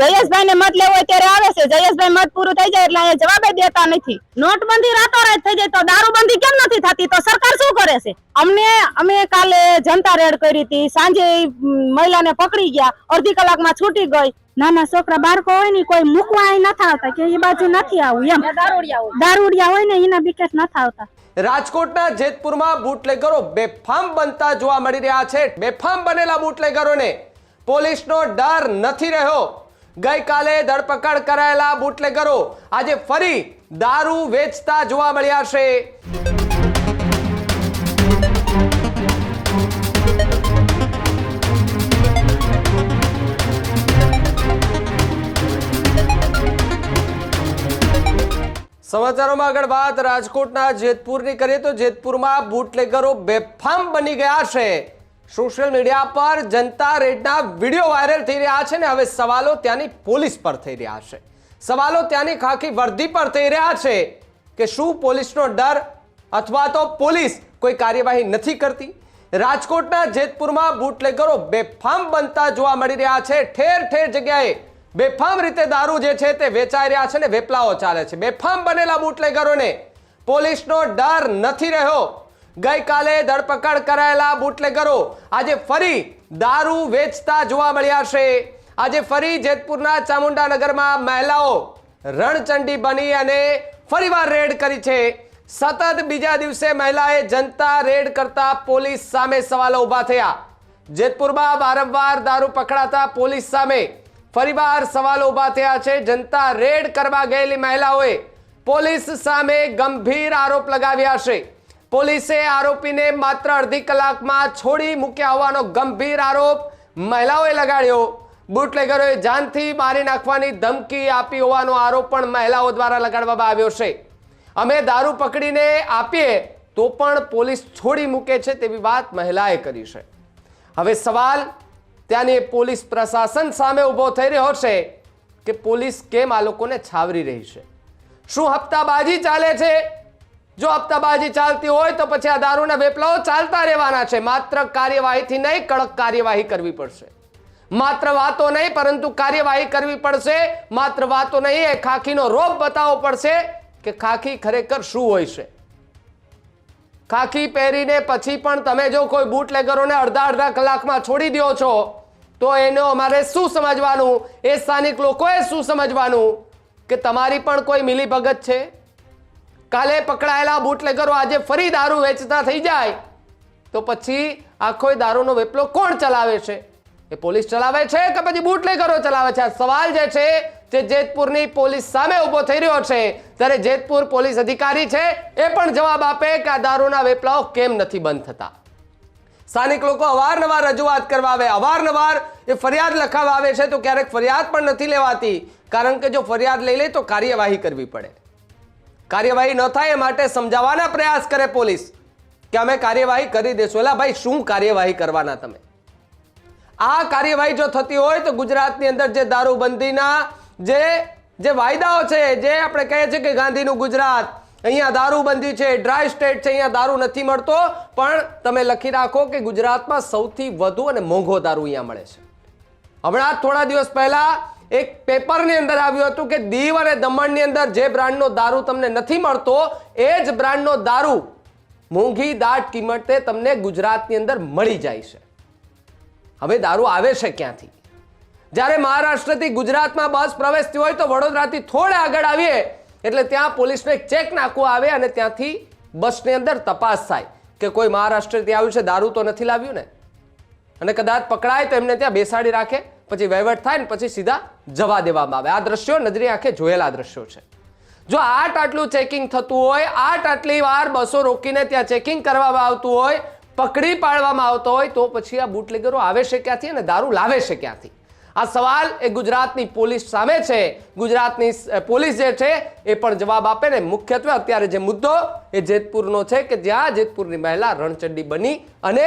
જયેશભાઈ ને મત લેવો હોય ત્યારે આવે છે. જયેશભાઈ મત પૂરું થઈ જાય એટલે અહીંયા જવાબ દેતા નથી. નોટબંધી રાતોરાત થઈ જાય તો દારૂબંધી કેમ નથી થતી? તો સરકાર શું કરે છે? અમને અમે કાલે જનતા રેડ કરી હતી. સાંજે મહિલાને પકડી ગયા. અડધી કલાકમાં છૂટી ગઈ. નાના છોકરા બાળકો હોય ને કોઈ મૂકવા અહીં નથી આવતા. કે એ બાજુ નથી આવું એમ. દારૂડિયા હોય. ને એના બિકેટ નથી આવતા. રાજકોટના જેતપુરમાં બુટલેગરો બેફામ બનતા જોવા મળી રહ્યા છે. બેફામ બનેલા બુટલેગરોને પોલીસનો ડર નથી રહ્યો. ગઈકાલે ધરપકડ કરાયેલા બુટલેગરો આજે ફરી દારૂ વેચતા જોવા મળ્યા છે. સમાચારોમાં આગળ વાત, રાજકોટના જેતપુરની કરીએ તો જેતપુરમાં બુટલેગરો બેફામ બની ગયા છે. સોશિયલ મીડિયા પર જનતા રેડના વીડિયો વાયરલ થઈ રહ્યા છે ને હવે સવાલો ત્યાંની પોલીસ પર થઈ રહ્યા છે. સવાલો ત્યાંની ખાખી વર્દી પર થઈ રહ્યા છે કે શું પોલીસનો ડર અથવા તો પોલીસ કોઈ કાર્યવાહી નથી કરતી? રાજકોટના જેતપુરમાં બુટલેગરો બેફામ બનતા જોવા મળી રહ્યા છે. ઠેર ઠેર જગ્યાએ બેફામ રીતે દારૂ જે છે તે વેચાઈ રહ્યા છે ને વેપલાઓ ચાલે છે. બેફામ બનેલા બુટલેગરોને પોલીસનો ડર નથી રહ્યો. ગઈકાલે ધરપકડ કરાયેલા બુટલેગરો આજે ફરી દારૂ વેચતા જોવા મળ્યા છે. આજે ફરી જેતપુરના ચામુંડાનગરમાં મહિલાઓ રણચંડી બની અને ફરીવાર રેડ કરી છે. સતત બીજા દિવસે મહિલાએ જનતા રેડ કરતા પોલીસ સામે સવાલો ઊભા થયા. જેતપુરમાં વારંવાર દારૂ પકડાતા પોલીસ સામે ફરીવાર સવાલો ઊભા થયા છે. જનતા રેડ કરવા ગયેલી મહિલાઓએ પોલીસ સામે ગંભીર આરોપ લગાવ્યા છે. પોલીસે આરોપીને માત્ર અડધી કલાકમાં છોડી મૂક્યા હોવાનો ગંભીર આરોપ મહિલાઓએ લગાડ્યો. બુટલેગરોએ જાનથી મારી નાખવાની ધમકી આપી હોવાનો આરોપ પણ મહિલાઓ દ્વારા લગાડવામાં આવ્યો છે. અમે દારૂ પકડીને આપીએ તો પણ પોલીસ છોડી મૂકે છે તેવી વાત મહિલાએ કરી છે. હવે સવાલ ત્યાંની પોલીસ પ્રશાસન સામે ઊભો થઈ રહ્યો છે કે પોલીસ કેમ આ લોકોને છાવરી રહી છે? શું હપ્તાબાજી ચાલે છે? જો હપ્તાબાજી ચાલતી હોય તો પછી આ દારૂના વેપલાઓ ચાલતા રહેવાના છે. માત્ર કાર્યવાહીથી નહીં, કડક કાર્યવાહી કરવી પડશે. માત્ર વાતો નહીં, પરંતુ કાર્યવાહી કરવી પડશે. માત્ર વાતો નહીં, એ ખાખીનો રોપ બતાવવો પડશે કે ખાખી ખરેખર શું હોય છે. ખાખી પહેરીને પછી પણ તમે જો કોઈ બુટલેગરોને અડધા અડધા કલાકમાં છોડી દો છો, તો એનો અમારે શું સમજવાનું? એ સ્થાનિક લોકોએ શું સમજવાનું? કે તમારી પણ કોઈ મિલીભગત છે? કાલે પકડાયેલા બુટલેગરો આજે ફરી દારૂ વેચતા થઈ જાય. તો પછી આખો દારૂનો વેપલો કોણ ચલાવે છે? એ પોલીસ ચલાવે છે કે પછી બુટલેગરો ચલાવે છે? આ સવાલ જે છે જે જેતપુરની પોલીસ સામે ઊભો થઈ રહ્યો છે. ત્યારે જેતપુર પોલીસ અધિકારી છે એ પણ જવાબ આપે કે આ દારૂના વેપલાઓ કેમ નથી બંધ થતા. સ્થાનિક લોકો અવારનવાર રજૂઆત કરવા આવે, અવારનવાર એ ફરિયાદ લખાવા આવે છે તો ક્યારેક ફરિયાદ પણ નથી લેવાતી. કારણ કે જો ફરિયાદ લઈ લે તો કાર્યવાહી કરવી પડે. કાર્યવાહી ન થાય એ માટે સમજાવવાના પ્રયાસ કરે પોલીસ કે અમે કાર્યવાહી કરી દેશું. એલા ભાઈ, શું કાર્યવાહી કરવાના તમે? આ કાર્યવાહી જો થતી હોય તો ગુજરાતની અંદર જે દારૂબંધીના જે જે વાયદાઓ છે, જે આપણે કહીએ છીએ કે ગાંધીનું ગુજરાત, અહીંયા દારૂબંધી છે, ડ્રાય સ્ટેટ છે, અહીંયા દારૂ નથી મળતો, પણ તમે લખી રાખો કે ગુજરાતમાં સૌથી વધુ અને મોંઘો દારૂ અહીંયા મળે છે. હમણાં થોડા દિવસ પહેલા એક પેપરની અંદર આવ્યું હતું કે દીવ અને દમણની અંદર જે બ્રાન્ડનો દારૂ તમને નથી મળતો, એ જ બ્રાન્ડનો દારૂ મોંઘી દાટ કિંમતે તમને ગુજરાતની અંદર મળી જાય છે. હવે દારૂ આવે છે ક્યાંથી? જ્યારે મહારાષ્ટ્રથી ગુજરાતમાં બસ પ્રવેશતી હોય તો વડોદરાથી થોડા આગળ આવીએ, એટલે ત્યાં પોલીસને ચેક નાખવા આવે અને ત્યાંથી બસની અંદર તપાસ થાય કે કોઈ મહારાષ્ટ્રથી આવ્યું છે, દારૂ તો નથી લાવ્યું ને? અને કદાચ પકડાય તો એમને ત્યાં બેસાડી રાખે. પછી વહીવટ થાય ને પછી સીધા જવા દેવામાં આવે. આ દ્રશ્યો નજરી આંખે જોયેલા દ્રશ્યો છે. જો આટ આટલું ચેકિંગ થતું હોય આટ આટલી વાર બસો રોકીને ત્યાં ચેકિંગ કરવામાં આવતું હોય, પકડી પાડવામાં આવતો હોય, તો પછી આ બુટલેગરો આવે છે ક્યાંથી અને દારૂ લાવે છે ક્યાંથી? આ સવાલ એ ગુજરાતની પોલીસ સામે છે. ગુજરાતની પોલીસ જે છે એ પણ જવાબ આપે ને મુખ્યત્વે અત્યારે જે મુદ્દો એ જેતપુરનો છે કે જ્યાં જેતપુરની મહિલા રણચંડી બની અને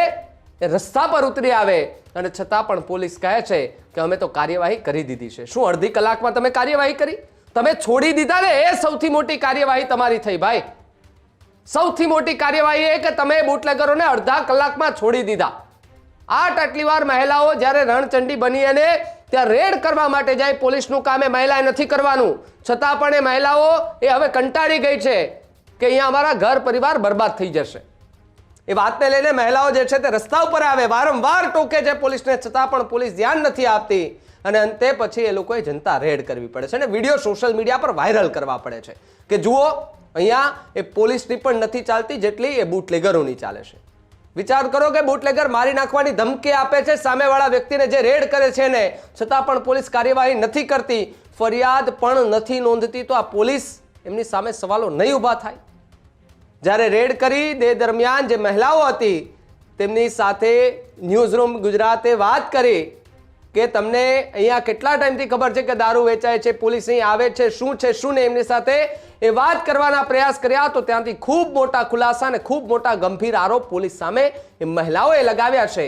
એ રસ્તા પર ઉતરી આવે અને છતાં પણ પોલીસ કહે છે કે અમે તો કાર્યવાહી કરી દીધી છે. શું અડધી કલાકમાં તમે કાર્યવાહી કરી? તમે છોડી દીધા ને એ સૌથી મોટી કાર્યવાહી તમારી થઈ ભાઈ. સૌથી મોટી કાર્યવાહી એ કે તમે બુટલેગરોને અડધા કલાકમાં છોડી દીધા. આઠ આટલી વાર મહિલાઓ જ્યારે રણચંડી બની અને ત્યાં રેડ કરવા માટે જાય, પોલીસનું કામ એ મહિલાએ નથી કરવાનું. છતાં પણ એ મહિલાઓ એ હવે કંટાળી ગઈ છે કે અહીંયા અમારા ઘર પરિવાર બરબાદ થઈ જશે. એ વાતને લઈને મહિલાઓ જે છે તે રસ્તા ઉપર આવે, વારંવાર ટોકે છે પોલીસને, છતાં પણ પોલીસ ધ્યાન નથી આપતી. અને અંતે પછી એ લોકોએ જનતા રેડ કરવી પડે છે અને વીડિયો સોશિયલ મીડિયા પર વાયરલ કરવા પડે છે. કે જુઓ, અહીંયા એ પોલીસની પણ નથી ચાલતી જેટલી એ બુટલેગરોની ચાલે છે. વિચાર કરો કે બુટલેગર મારી નાખવાની ધમકી આપે છે, સામેવાળા વ્યક્તિને જે રેડ કરે છે ને છતાં પણ પોલીસ કાર્યવાહી નથી કરતી. ફરિયાદ પણ નથી નોંધતી, તો આ પોલીસ એમની સામે સવાલો નહીં ઊભા થાય. જ્યારે રેડ કરી તે દરમિયાન જે મહિલાઓ હતી, તેમની સાથે ન્યૂઝરૂમ ગુજરાતે વાત કરી કે તમને અહીંયા કેટલા ટાઈમથી ખબર છે કે દારૂ વેચાય છે, પોલીસ અહીં આવે છે, શું છે, શું ને એમની સાથે એ વાત કરવાના પ્રયાસ કર્યા તો ત્યાંથી ખૂબ મોટા ખુલાસા અને ખૂબ મોટા ગંભીર આરોપ પોલીસ સામે એ મહિલાઓએ લગાવ્યા છે.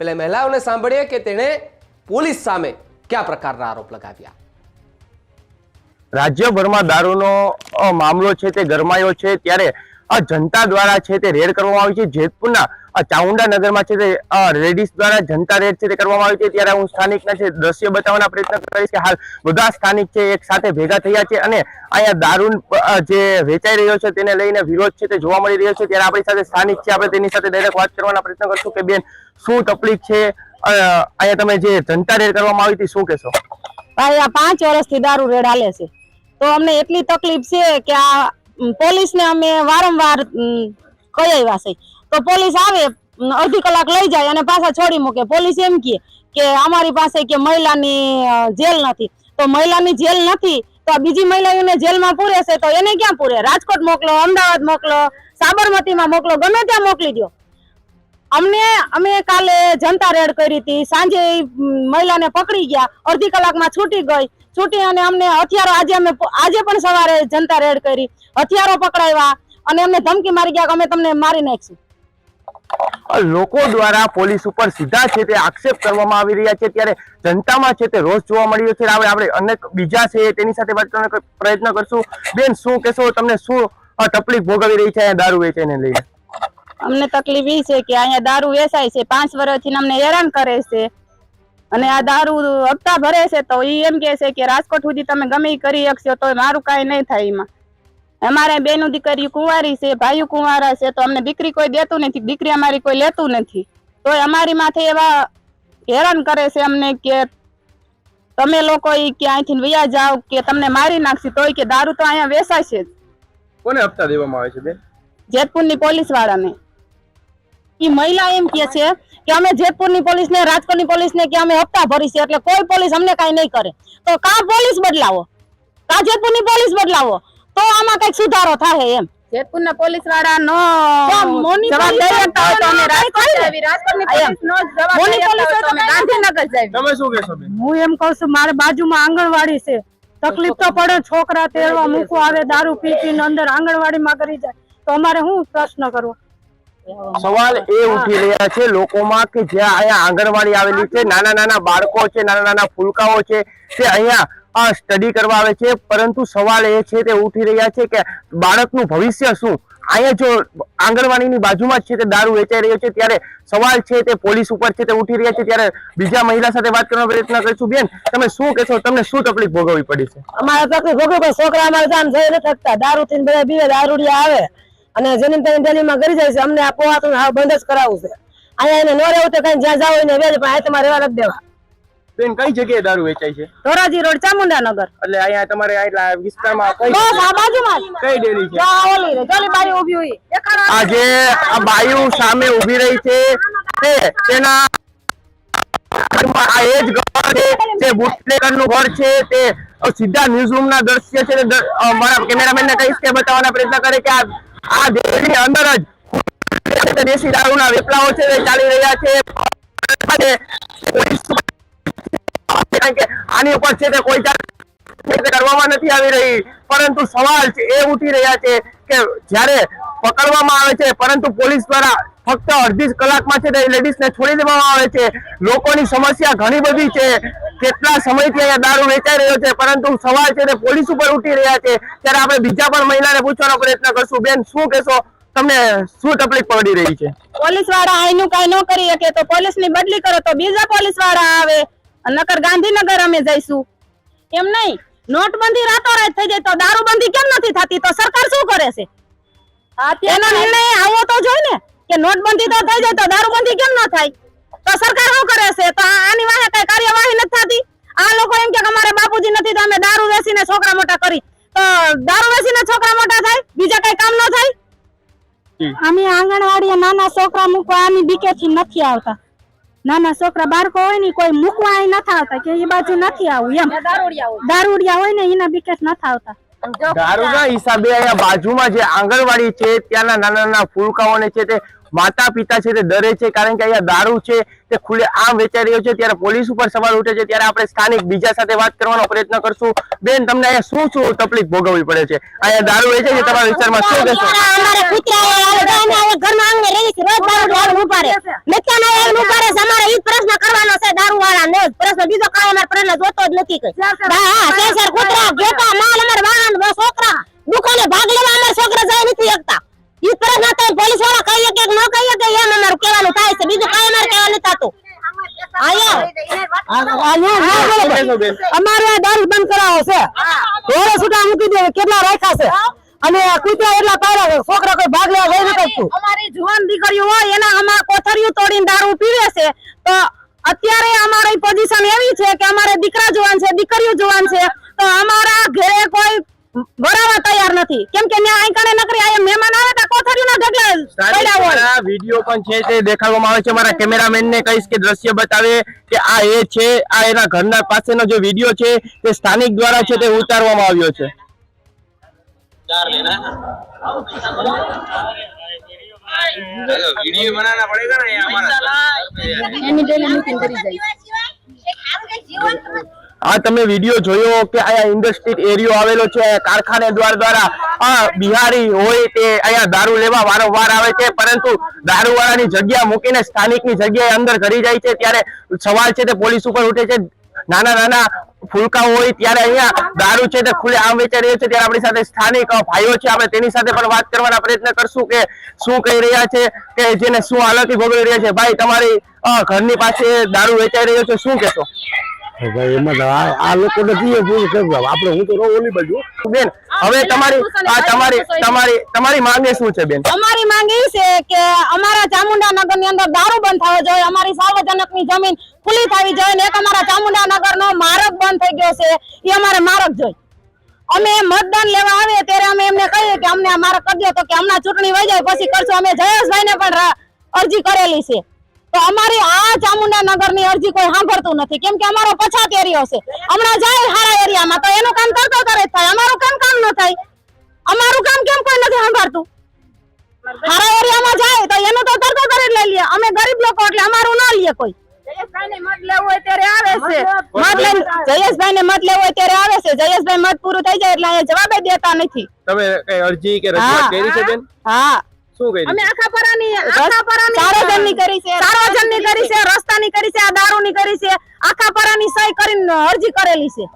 પેલા મહિલાઓને સાંભળીએ કે તેણે પોલીસ સામે કયા પ્રકારના આરોપ લગાવ્યા. રાજ્યભરમાં દારૂનો મામલો છે તે ગરમાયો છે, ત્યારે આ જનતા દ્વારા છે તે રેડ કરવામાં આવી છે. જેતપુરના ચાઉંડા નગરમાં છે તે રેડીસ દ્વારા જનતા રેડ છે તે કરવામાં આવી છે. ત્યારે હું સ્થાનિકના છે દ્રશ્ય બતાવવાના પ્રયત્ન કરીશ કે હાલ બધા સ્થાનિક છે એક સાથે ભેગા થયા છે અને અહીંયા દારૂ જે વેચાઈ રહ્યો છે તેને લઈને વિરોધ છે તે જોવા મળી રહ્યો છે. ત્યારે આપણી સાથે સ્થાનિક છે. આપણે તેની સાથે ડાયરેક્ટ વાત કરવાના પ્રયત્ન કરશું કે બેન, શું તકલીફ છે? અહીંયા તમે જે જનતા રેડ કરવામાં આવી હતી, શું કહેશો? પાંચ વર્ષથી દારૂ રેડ હાલે છે. તો અમને એટલી તકલીફ છે કે આ પોલીસને અમે વારંવાર કહી આવ્યા છે. તો પોલીસ આવે અડધી કલાક લઈ જાય અને પાછા છોડી મૂકે. પોલીસ એમ કહે કે અમારી પાસે કે મહિલાની જેલ નથી. તો મહિલાની જેલ નથી, તો બીજી મહિલાઓને જેલમાં પૂરે છે, તો એને ક્યાં પૂરે? રાજકોટ મોકલો, અમદાવાદ મોકલો, સાબરમતીમાં મોકલો, ગમે ત્યાં મોકલી દો અમને, અમે કાલે જનતા રેડ કરી હતી. સાંજે મહિલાને પકડી ગયા. અડધી કલાકમાં છૂટી ગઈ. છૂટી અને અમને હથિયારો, આજે અમે આજે પણ સવારે જનતા રેડ કરી. હથિયારો પકડાવ્યા અને અમને ધમકી મારી ગયા કે અમે તમને મારી નાખીશું. લોકો દ્વારા પોલીસ ઉપર સીધા છે તે આક્ષેપ કરવામાં આવી રહ્યા છે. ત્યારે જનતામાં છે તે રોષ જોવા મળી રહ્યો છે. આપણે આપણે અનેક બીજા છે, તેની સાથે વાત કરવાનો પ્રયત્ન કરશું. બેન, શું કહેશો? તમને શું તકલીફ ભોગવી રહી છે? દારૂ વેચાઈને લઈને. અમને તકલીફ એ છે કે અહીંયા દારૂ વેચાય છે પાંચ વર્ષથી અમને હેરાન કરે છે. અને આ દારૂ હપ્તા ભરે છે તો એ એમ કે છે કે રાજકોટ સુધી તમે ગમે કરી શકશો તો મારું કાંઈ નહીં થાય એમાં. અમારે બેનું દીકરી કુંવારી છે ભાઈઓ કુંવારા છે તો અમને દીકરી કોઈ દેતું નથી દીકરી અમારી કોઈ લેતું નથી. તો અમારી માથે એવા હેરાન કરે છે અમને કે તમે લોકો કે અહીંથી વયા જાઓ કે તમને મારી નાખશે તોય કે દારૂ તો અહીંયા વેસાય છે જ. કોને હપ્તા દેવામાં આવે છે બેન? જેતપુરની પોલીસ વાળાને ઈ મહિલા એમ કે છે કે અમે જેતપુરની પોલીસ ને રાજકોટની પોલીસ ને કે અમે હપ્તા ભરી એટલે કોઈ પોલીસ અમને કઈ નહીં કરે. તો કા પોલીસ બદલાવો? કા જેતપુરની પોલીસ બદલાવો? તો આમાં કંઈક સુધારો થાય એમ. જેતપુરના પોલીસવાળા નો જવાબદારી આપતા હોય તો અમે રાજકોટ જાવી. રાજકોટની પોલીસ નો જવાબદારી આપતા તો અમે ગાંધીનગર જાવી. તમે શું કહેશો હું એમ કહું છું મારે બાજુમાં આંગણવાડી છે. તકલીફ તો પડે છોકરા તેડવા મૂકવા આવે દારૂ પી પીને અંદર આંગણવાડીમાં કરી જાય. તો અમારે શું પ્રશ્ન કરવો? સવાલ એ ઉઠી રહ્યા છે લોકોમાં કે જ્યાં અહીંયા આંગણવાડી આવેલી છે નાના નાના બાળકો છે નાના નાના ફૂલકાઓ છે તે અહીંયા સ્ટડી કરવા આવે છે પરંતુ સવાલ એ છે તે ઉઠી રહ્યા છે કે બાળકનું ભવિષ્ય શું? અહીંયા જો આંગણવાડીની બાજુમાં જ છે તે દારૂ વેચાઈ રહ્યો છે ત્યારે સવાલ છે તે પોલીસ ઉપર છે તે ઉઠી રહ્યા છે ત્યારે બીજા મહિલા સાથે વાત કરવાનો પ્રયત્ન કરીશું. બેન તમે શું કહેશો? તમને શું તકલીફ ભોગવવી પડી છે? અમારે તકલીફ ભોગવે છોકરા અમારે જામ થઈ નથી શકતા. દારૂ થી બધા બીવે દારૂડિયા આવે. અને જેની તેની ગલીમાં કરી જાય છે અમને આ પોવાતું હાવ બંધ જ કરાવવું છે. અહીંયા એને ન રહેવું તો કઈ જ્યાં જાવ એને વેજ પણ અહીંયા તમારે રહેવા નથી દેવા. બેન કઈ જગ્યાએ દારૂ વેચાય છે? ધોરાજી રોડ ચામુંડાનગર. એટલે અહીંયા તમારે આટલા વિસ્તારમાં કઈ બસ આ બાજુમાં કઈ ડેરી છે? આ ઓલી રે, જોલી બારી ઊભી હોય. દેખાડો. આ બાયુ સામે ઊભી રહી છે તે તેના આ એ જ ઘર છે તે બુટલેકરનું ઘર છે તે સીધા ન્યૂઝ રૂમ ના દ્રશ્ય છે મારા કેમેરામેન ને કહીશ કે બતાવવાના પ્રયત્ન કરે કે આ આ ડેરીની અંદર જ દેશી દારૂના વેપલાઓ છે તે ચાલી રહ્યા છે. આની ઉપર છે તે કોઈ કરવામાં નથી આવી રહી. પરંતુ સવાલ છે, એ ઉઠી રહ્યા છે કે જ્યારે પકડવામાં આવે છે, પરંતુ પોલીસ દ્વારા ફક્ત અડધી જ કલાકમાં છે તે લેડીઝને છોડી દેવામાં આવે છે. લોકોની સમસ્યા ઘણી બધી છે. કેટલા સમયથી અહીંયા દારૂ વેચાઈ રહ્યો છે પરંતુ સવાલ છે તે પોલીસ ઉપર ઉઠી રહ્યા છે. ત્યારે આપણે બીજા પણ મહિલાને પૂછવાનો પ્રયત્ન કરશું. બેન શું કહેશો? તમને શું તકલીફ પડી રહી છે? પોલીસવાળા આઈનું કઈ ન કરી શકે તો પોલીસની બદલી કરો તો બીજા પોલીસવાળા આવે નકર ગાંધીનગર અમે જઈશું. એમ નહીં. નોટબંધી રાતોરાત થઈ જાય તો દારૂબંધી કેમ નથી થતી? તો સરકાર શું કરે છે? એનો નિર્ણય આવવો તો જોઈએ ને. કે નોટબંધી તો થઈ જાય તો દારૂબંધી કેમ ન થાય? તો સરકાર શું કરે છે? તો આની વાહે કઈ કાર્યવાહી નથી થતી? આ લોકો એમ કે અમારે બાપુજી નથી તો અમે દારૂ વેચીને છોકરા મોટા કરી તો દારૂ વેચીને છોકરા મોટા થાય? બીજા કઈ કામ ન થાય? અમે આંગણવાડી નાના છોકરા મૂકવા આની બીકેથી નથી આવતા. નાના છોકરા બાળકો હોય ને કોઈ મૂકવા અહીં નથી આવતા કે એ બાજુ નથી આવું એમ. દારૂડિયા હોય. ને એના બીકે નથી આવતા. દારૂના હિસાબે અહીંયા બાજુમાં જે આંગણવાડી છે ત્યાંના નાના નાના ફૂલકાઓને છે તે માતા પિતા છે તે ડરે છે કારણ કે અહીંયા દારૂ છે, તે ખુલ્લે આમ વેચાઈ રહ્યો છે. ત્યારે પોલીસ ઉપર સવાલ ઉઠે છે. ત્યારે આપણે સ્થાનિક બીજા સાથે વાત કરવાનો પ્રયત્ન કરશું. બેન, તમને અહીંયા શું શું તકલીફ ભોગવવી પડે છે? અહીંયા દારૂ વેચે છે તમારા વિસ્તારમાં. શું કહેશો? બીજો કાંઈ પ્રશ્ન જોતો જ નથી છોકરા. દુકાને ભાગ લેવા અમારે છોકરા જાય નથી શકતા. ઈ જ પ્રશ્ન થાય પોલીસવાળા કહીએ કે ન કહીએ કે એમ અમારું કહેવાનું થાય છે બીજું કાંઈ અમારે કહેવાનું નથી થતું શું કહેશો બેન અમારે આ દારૂ બંધ કરાવો છે. ઢોરો છૂટા મૂકી દે કેટલા રાખ્યા છે? અને કૂતરા એટલા પાડ્યા છે છોકરા કોઈ ભાગ લેવા જઈ નથી અમારી જુવાન દીકરીઓ હોય એના આમાં કોથળીઓ તોડીને દારૂ પીવે છે. તો અત્યારે અમારી પોઝિશન એવી છે કે અમારે દીકરા જુવાન છે દીકરીઓ જુવાન છે. તો અમારા ઘરે કોઈ ભરાવા તૈયાર નથી. કેમ કે ત્યાં આઈકણે નકરી આ મહેમાન આવે કોથળીના સ્થાનિક દ્વારા છે તે ઉતારવામાં આવ્યો છે. આ તમે વીડિયો જોયો કે આ ઇન્ડસ્ટ્રી એરિયો આવેલો છે કારખાને દ્વાર દ્વારા બિહારી હોય તે અહીંયા દારૂ લેવા વારંવાર આવે છે, પરંતુ દારૂવાળાની જગ્યા મૂકીને સ્થાનિકની જગ્યાએ અંદર કરી જાય છે, ત્યારે સવાલ છે તે પોલીસ ઉપર ઉઠે છે. નાના નાના ફૂલકા હોય ત્યારે અહીંયા દારૂ છે તે ખુલ્લે આમ વેચાઈ રહ્યો છે, ત્યારે આપણી સાથે સ્થાનિક ભાઈઓ છે, આપણે તેની સાથે પણ વાત કરવાના પ્રયત્ન કરશું કે શું કહી રહ્યા છે, કે જેને શું હાલતી ભોગવી રહ્યા છે. ભાઈ, તમારી ઘરની પાસે દારૂ વેચાઈ રહ્યો છે, શું કહેશો? ભાઈ એમાં આ આ લોકોને પૂરું કરવું આપણે હું તો રહું ઓલી બાજુ. બેન હવે તમારી તમારી તમારી તમારી માંગે શું છે બેન? અમારી માંગ એ છે કે અમારા ચામુંડા નગરની અંદર દારૂ બંધ થવો જોઈએ. અમારી સાર્વજનિકની જમીન ખુલ્લી થવી જોઈએ ને એક અમારા ચામુંડા નગર નો માર્ગ બંધ થઈ ગયો છે. એ અમારે માર્ગ જોઈએ. અમે મતદાન લેવા આવીએ ત્યારે અમે એમને કહીએ કે અમને આ માર્ગ કરી દો. તો કે હમણાં ચૂંટણી વહી જાય પછી કરશું. અમે જયેશભાઈ ને પણ અરજી કરેલી છે. તો અમારી આ ચામુંડા નગરની અરજી કોઈ સાંભળતું નથી. કેમ કે અમારો પછાત એરિયો છે. હમણાં જાય હારા એરિયામાં તો એનું કામ તરતો તરત થાય. અમારું કામ કામ ન થાય. અમારું કામ કેમ કોઈ નથી સાંભળતું? હારા એરિયામાં જાય તો એનું તો તરતો તરત લઈ લે. અમે ગરીબ લોકો એટલે અમારું ના લે કોઈ. જયેશભાઈ ને મત લેવો હોય ત્યારે આવે છે. જયેશભાઈ મત લેવો હોય ત્યારે આવે છે. જયેશભાઈ મત પૂરું થઈ જાય એટલે અહીંયા જવાબ દેતા નથી. તમે કઈ અરજી કે હા. રજૂઆત કરી છે બેન? હા. શું કરી અમે આખા પરાની આખા પરાની સાર્વજનની કરી છે સાર્વજનની કરી છે રસ્તાની કરી છે આ દારૂની કરી છે આખા પરાની સહી કરીને અરજી કરેલી છે.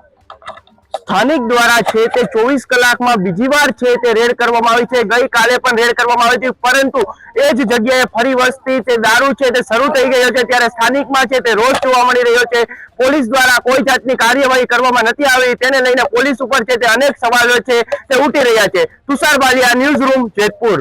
સ્થાનિક દ્વારા છે તે ચોવીસ કલાકમાં બીજી વાર છે તે રેડ કરવામાં આવી છે. ગઈકાલે પણ રેડ કરવામાં આવી હતી પરંતુ એ જ જગ્યાએ ફરી વસ્તી તે દારૂ છે તે શરૂ થઈ ગયો છે. ત્યારે સ્થાનિકમાં છે તે રોષ જોવા મળી રહ્યો છે. પોલીસ દ્વારા કોઈ જાતની કાર્યવાહી કરવામાં નથી આવી. તેને લઈને પોલીસ ઉપર છે તે અનેક સવાલો છે તે ઉઠી રહ્યા છે. Tushar Baliya news room Jetpur.